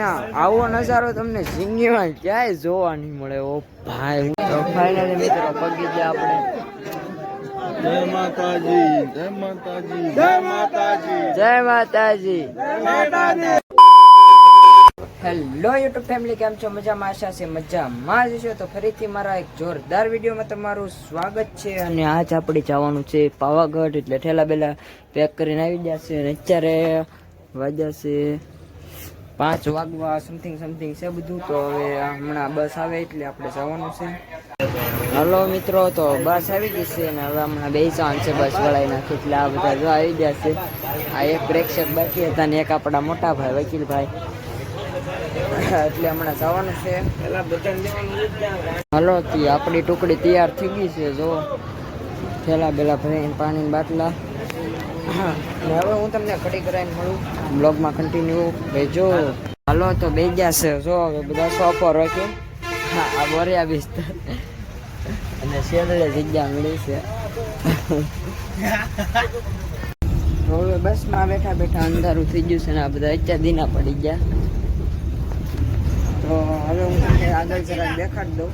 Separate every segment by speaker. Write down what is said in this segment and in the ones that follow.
Speaker 1: અને આવો નજારો તમને સિંગીમાં ક્યાંય જોવા નહીં મળે. ઓ ભાઈ તો ફાઇનલી મિત્રો પગી ગયા આપણે.
Speaker 2: જય માતાજી જય માતાજી જય માતાજી.
Speaker 1: જય માતાજી. હેલો યુટ્યુબ ફેમિલી કેમ છો? મજામાં? આશા છે મજામાં જ છો. તો ફરીથી મારા એક જોરદાર વિડીયોમાં તમારું સ્વાગત છે. અને આજ આપણે જવાનું છે પાવાગઢ. એટલે ઠેલા બેલા પેક કરીને આવી ગયા છે. અને અત્યારે વાગ્યા છે પાંચ વાગવા સમથિંગ સમથિંગ છે બધું. તો હવે હમણાં બસ આવે એટલે આપણે જવાનું છે. હલો મિત્રો, તો બસ આવી ગઈ છે અને હવે હમણાં બે ચાન્સ છે બસ વળાઈ નાખી એટલે આ બધા જો આવી ગયા છે. આ એક પ્રેક્ષક બાકી હતા ને એક આપણા મોટા ભાઈ, વકીલભાઈ. એટલે હમણાં જવાનું છે. હલો આપણી ટુકડી તૈયાર થઈ ગઈ છે જો થેલા બેલા ભરીને પાણીની બાટલા. ને હવે હું તમને ઘડી કરાવીને મળું. બ્લોગમાં કન્ટિન્યુ ભેજો હાલો, તો બે ગયા છે. જો, હવે બધા સોફો રોકે હા, આ બોરિયા વિસ્તાર અને શેરડે જગ્યા મળી છે. હવે બસમાં બેઠા બેઠા અંધારું થઈ ગયું છે ને આ બધા અત્યારે દીના પડી ગયા. તો હવે હું તમને આગળ જરાક દેખાડી દઉં.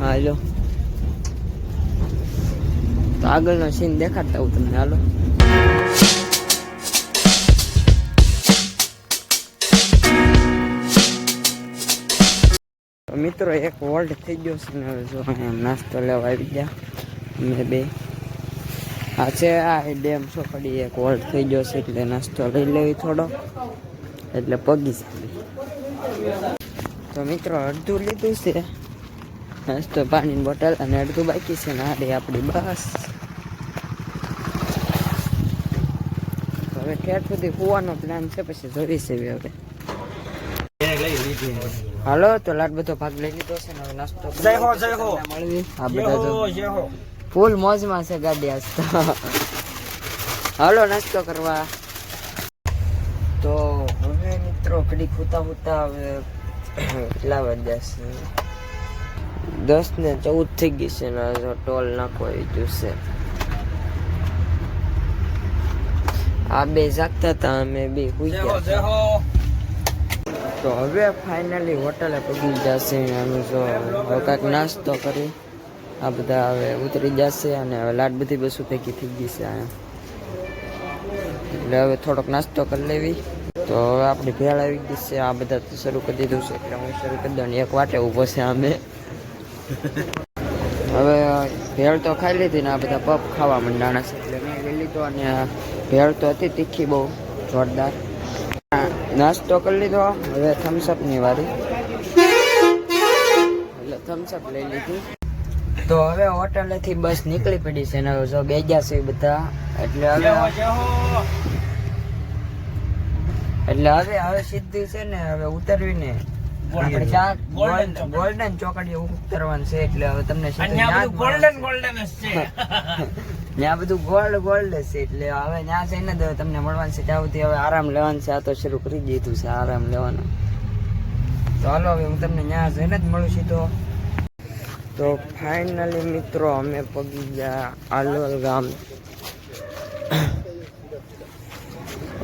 Speaker 1: હા લો તો આગળનો સીન દેખાડતા હું તમને, હાલો. મિત્રો, એક વોલ્ટ થઈ ગયો છે ને હવે જો અહીંયા નાસ્તો લેવા આવી ગયા. અમે બે. આ છે આ ડેમ ચોકડી એક વોલ્ટ થઈ ગયો છે એટલે નાસ્તો લઈ લેવી થોડો. એટલે પગી જાય તો મિત્રો, અડધું લીધું છે. નાસ્તો પાણીની બોટલ અને અડધું બાકી છે ને આડી આપણી બસ. હવે ઠેર સુધી હોવાનો પ્લાન છે, પછી જોઈ છે હવે. હાલો તો લાટ બધો ભાગ લઈ લીધો છે ને નાસ્તો
Speaker 2: જય હો, જય હો.
Speaker 1: મળવી. આ બધા જો ફૂલ મોજમાં છે ગાડી આજ તો. હાલો નાસ્તો કરવા. તો હવે મિત્રો કડી ખૂતા ખૂતા હવે કેટલા વાગ્યા છે? દસ ને ચૌદ થઈ ગઈ છે ને ટોલ નાખો એ જોશે. આ બે જાગતા હતા અમે બે હુઈ ગયા. તો હવે ફાઇનલી હોટલે પગી જશે આનું જો કાંઈક નાસ્તો કરી. આ બધા હવે ઉતરી જશે અને હવે લાટ બધી બસો ભેગી થઈ ગઈ છે એટલે હવે થોડોક નાસ્તો કરી લેવી. તો હવે આપણી ભેળ આવી ગઈ છે. આ બધા તો શરૂ કરી દીધું છે. એટલે હું શરૂ કરી દઉં એક વાટે ઊભો છે અમે. હવે ભેળ તો ખાઈ લીધી ને આ બધા પપ ખાવા માંડાણા છે. એટલે મેં લીધો અને ભેળ તો હતી તીખી બહુ, જોરદાર. નાસ્તો કરી લીધો. હવે થમ્સઅપની વારી. એટલે થમ્સઅપ લઈ લીધી. તો હવે હોટલેથી બસ નીકળી પડી છે ને જો બે ગયા છે બધા. એટલે હવે એટલે હવે હવે સીધી છે ને હવે ઉતરવીને ગોલ્ડન ચોકડીએ. ઉતરવાનું છે એટલે હવે તમને ગોલ્ડન ગોલ્ડન છે. ત્યાં બધું ગોલ્ડ ગોલ્ડ છે એટલે હવે ત્યાં જઈને જ તમને મળવાનું છે. ત્યાં સુધી હવે આરામ લેવાનું છે. આ તો શરૂ કરી દીધું છે આરામ લેવાનો. તો હાલો હવે હું તમને ત્યાં જઈને જ મળું છું તો તો ફાઇનલી મિત્રો અમે પગી ગયા આલોલ ગામ.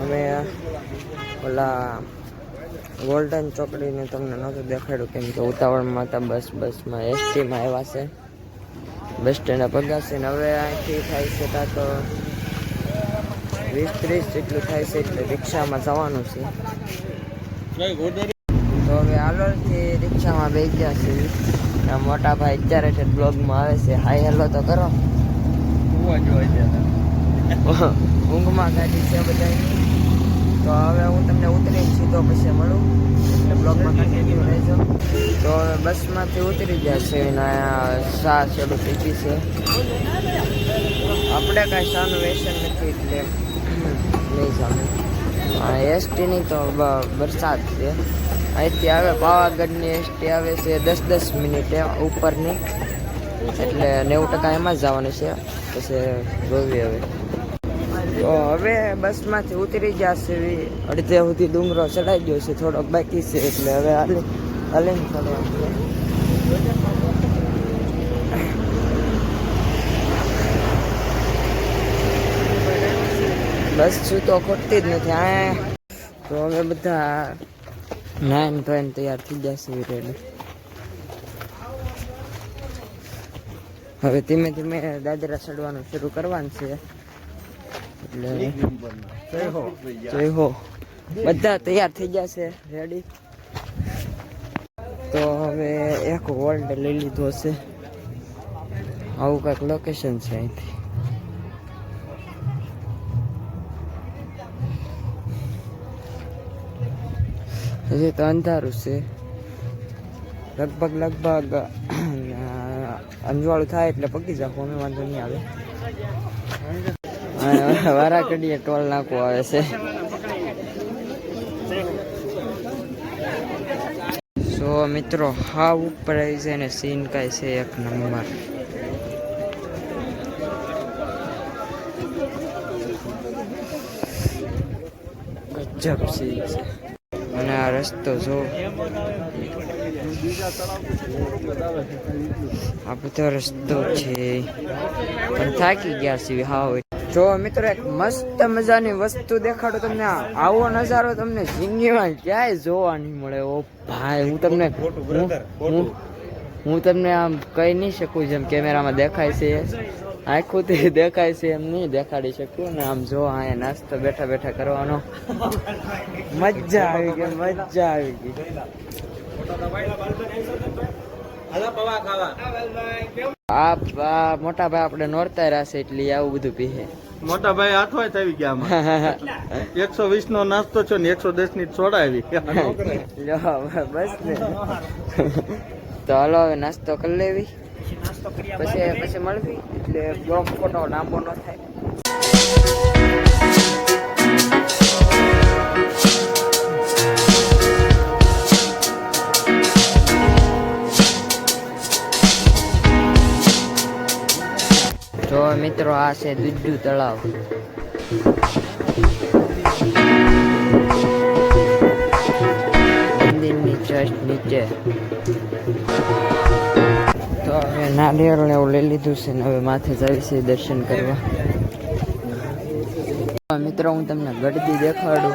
Speaker 1: અમે ઓલા ગોલ્ડન ચોકડીને તમને નહોતું દેખાડ્યું કેમ કે ઉતાવળમાં હતા બસ બસમાં એસટીમાં આવ્યા છે. બસ સ્ટેન્ડ પગાશે ને હવે અહીંથી થાય છે ત્યાં તો વીસ ત્રીસ જેટલું થાય છે એટલે રિક્ષામાં જવાનું છે. તો હવે આલોલથી રિક્ષામાં બે ગયા છે. મોટા ભાઈ અત્યારે છે બ્લોગમાં આવે છે. હાય, હેલો તો કરો. ઊંઘમાં ગાડી છે બધાની તો હવે હું તમને ઉતરી સીધો પછી મળું. એટલે બ્લોગમાં કન્ટિન્યુ રહેજો. તો બસમાંથી ઉતરી જશે અને સા શરૂ થઈ ગઈ છે. આપણે કાંઈ સાનું વેસન નથી એટલે નહીં સામે એસટીની તો વરસાદ છે. અહીંથી આવે પાવાગઢની એસટી આવે છે દસ દસ મિનિટે ઉપરની. એટલે નેવું ટકા એમાં જ જવાનું છે. પછી જોવી હવે. તો હવે બસમાંથી ઉતરી જશે અડધે સુધી ડુંગરો ચડાઈ ગયો છે, થોડોક બાકી છે એટલે હવે હાલી હાલીને ચડવાનું બસ છું તો ખોટતી જ નથી આ તો હવે બધા નાઈન ટ્રેન તૈયાર થઈ જશે રેડી હવે ધીમે ધીમે દાદરા ચડવાનું શરૂ કરવાનું છે. એટલે જય હો. બધા તૈયાર થઈ જશે રેડી તો હવે એક વર્લ્ડ લઈ લીધો છે. આવું કંઈક લોકેશન છે અહીંથી. હજી તો અંધારું છે. લગભગ લગભગ અંજવાળું થાય એટલે પકી જાવ અમે વાંધો નહીં આવે. વારા કડીએ ટોલ નાખવું આવે છે સો મિત્રો હા ઉપર આવી છે ને સીન કાંઈ છે એક નંબર ગજબ સીન છે. અને આ રસ્તો જો. આ બધો રસ્તો છે. પણ થાકી ગયા છીએ, હાવ. જો મિત્રો એક મસ્ત મજાની વસ્તુ દેખાડો તમને. આવો નજારો તમને જિંદગીમાં ક્યાંય જોવા નહીં મળે. ઓ ભાઈ હું તમને હું- તમને આમ કહી નહીં શકું જેમ કેમેરામાં દેખાય છે. આંખોથી દેખાય છે એમ નહીં દેખાડી શકું ને આમ જો અહીંયા નાસ્તો બેઠા બેઠા કરવાનો. મજા આવી ગઈ મજા આવી ગઈ. આ આ મોટા ભાઈ આપણે નોરતા રહ્યા છે એટલે આવું બધું પીહે.
Speaker 2: મોટા ભાઈ હાથો થઈ ગયા આમાં એકસો વીસ નો નાસ્તો છો ને એકસો દસની
Speaker 1: લ્યો, બસ ને. તો હાલો હવે નાસ્તો કરી લેવી. પછી પછી મળવી. એટલે બ્લોક ફોટો લાંબો ન થાય. મિત્રો, આ છે દુડ્ડુ તળાવ. મંદિરની જસ્ટ નીચે. તો હવે નાળિયેર ને એવું લઈ લીધું છે ને હવે માથે જવી છે દર્શન કરવા. મિત્રો, હું તમને ગળદી દેખાડું.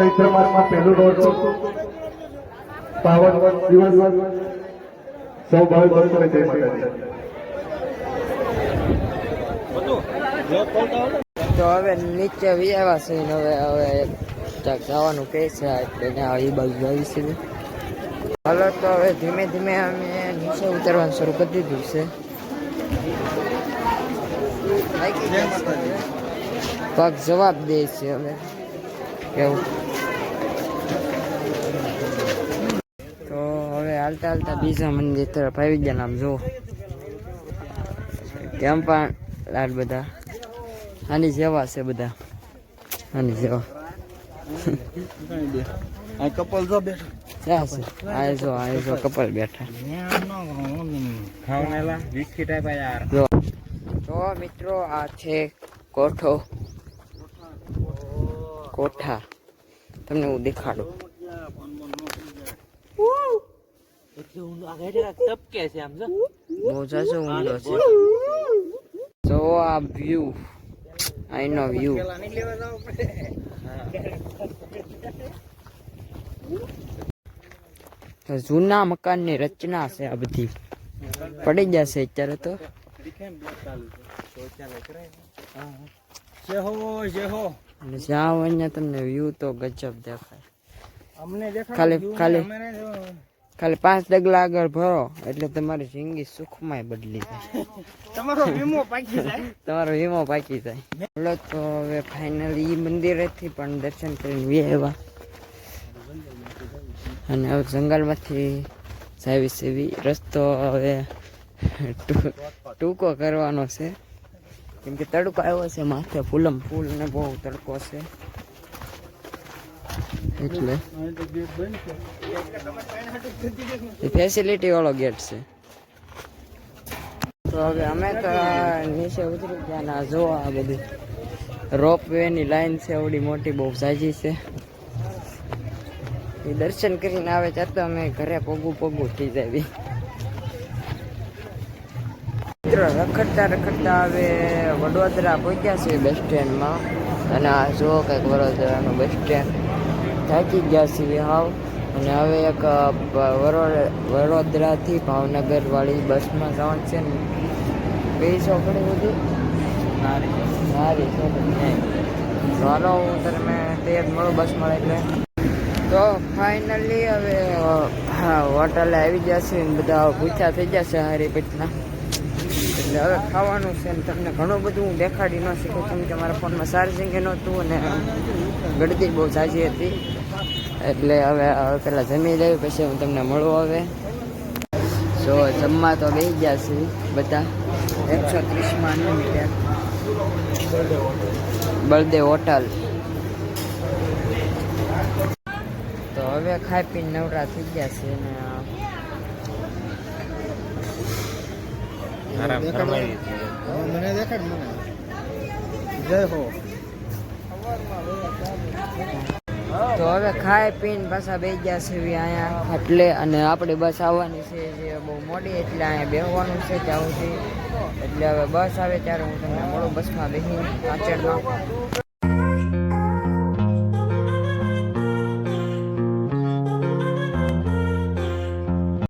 Speaker 3: ચૈત્ર માસમાં પહેલો રોજ પાવન દિવસ સૌ ભાઈ ભક્તોને જય માતાજી.
Speaker 1: તો હવે નીચે વિયાવા છે ને હવે હવે ક્યાંક જવાનું કહે છે એટલે એ બાજુ આવી છે. હાલો તો હવે ધીમે ધીમે અમે નીચે ઉતરવાનું શરૂ કરી દીધું છે. પગ જવાબ દે છે હવે. કેવું તો હવે હાલતા હાલતા બીજા મંદિર તરફ આવી ગયા નામ જો કેમ પણ લાડ બધા? આની જેવા છે બધા. આની જેવા
Speaker 2: આ કપલ જો બેઠા.
Speaker 1: આ જો આ જો કપલ બેઠા. જો. તો મિત્રો આ છે કોઠો. કોઠા. તમને હું દેખાડું. બહુ જાજો ઊંડો છે જો આ વ્યૂ અહીંનો વ્યૂ તો જૂના મકાનની રચના છે આ બધી પડી જશે અત્યારે તો
Speaker 2: જય હો જય હો
Speaker 1: અને જ્યાં હોય ત્યાં તમને વ્યૂ તો ગજબ દેખાય ખાલી ખાલી ખાલી પાંચ ડગલા આગળ ભરો એટલે તમારી જિંદગી સુખમાં બદલી જાય.
Speaker 2: તમારો વીમો પાકી જાય.
Speaker 1: તમારો વીમો પાકી જાય. બોલો તો હવે ફાઇનલી મંદિરેથી પણ દર્શન કરીને આવ્યા. અને હવે જંગલમાંથી જાવી સેવી રસ્તો હવે ટૂંકો કરવાનો છે. કેમ કે તડકો આવ્યો છે માથે ફૂલમ. ફૂલ ને બહુ તડકો છે. એટલે. એ ફેસિલિટી વાળો ગેટ છે. તો હવે અમે તો નીચે ઉતરી ગયા ના જો આ બધી રોપ વે ની લાઈન છે એવડી મોટી બહુ સાજી છે. એ દર્શન કરીને આવે ત્યાં તો અમે ઘરે પગું પગું થઈ જાય મિત્રો રખડતા રખડતા હવે વડોદરા પહોંચ્યા છે બસ સ્ટેન્ડમાં. અને આ જો કંઈક વડોદરાનું બસ સ્ટેન્ડ થાકી ગયા છીએ હાવ. અને હવે એક વડોદરાથી ભાવનગર વાળી બસમાં જવાનું છે. ને બે છોકરી બધી? સારી તો હાલો હું તમે તૈયાર મળું બસ મળે એટલે. તો ફાઇનલી હવે હોટલે આવી જશે બધા પૂછા થઈ જશે હારી પેટના એટલે હવે ખાવાનું છે ને તમને ઘણું બધું હું દેખાડી ન શકું કેમ કે મારા ફોનમાં ચાર્જિંગ નહોતું અને ગળદી બહુ સાજી હતી. એટલે હવે હવે પહેલાં જમી લઈ પછી હું તમને મળું હવે. સો જમવા તો બે ગયા છે બધા. એકસો ત્રીસમાં અનલિમિટેડ બળદેવ હોટલ. તો હવે ખાઈ પીને નવરા થઈ ગયા છે ને
Speaker 2: મને. દેખાડ મને. જય હો.
Speaker 1: તો હવે ખાઈ પીને પાછા બે ગયા છે અહીંયા એટલે અને આપણે બસ આવવાની છે જે બહુ મોડી એટલે અહીંયા બેસવાનું છે ત્યાં સુધી. એટલે હવે બસ આવે ત્યારે હું તમને મળું બસમાં બેસી પાછળમાં.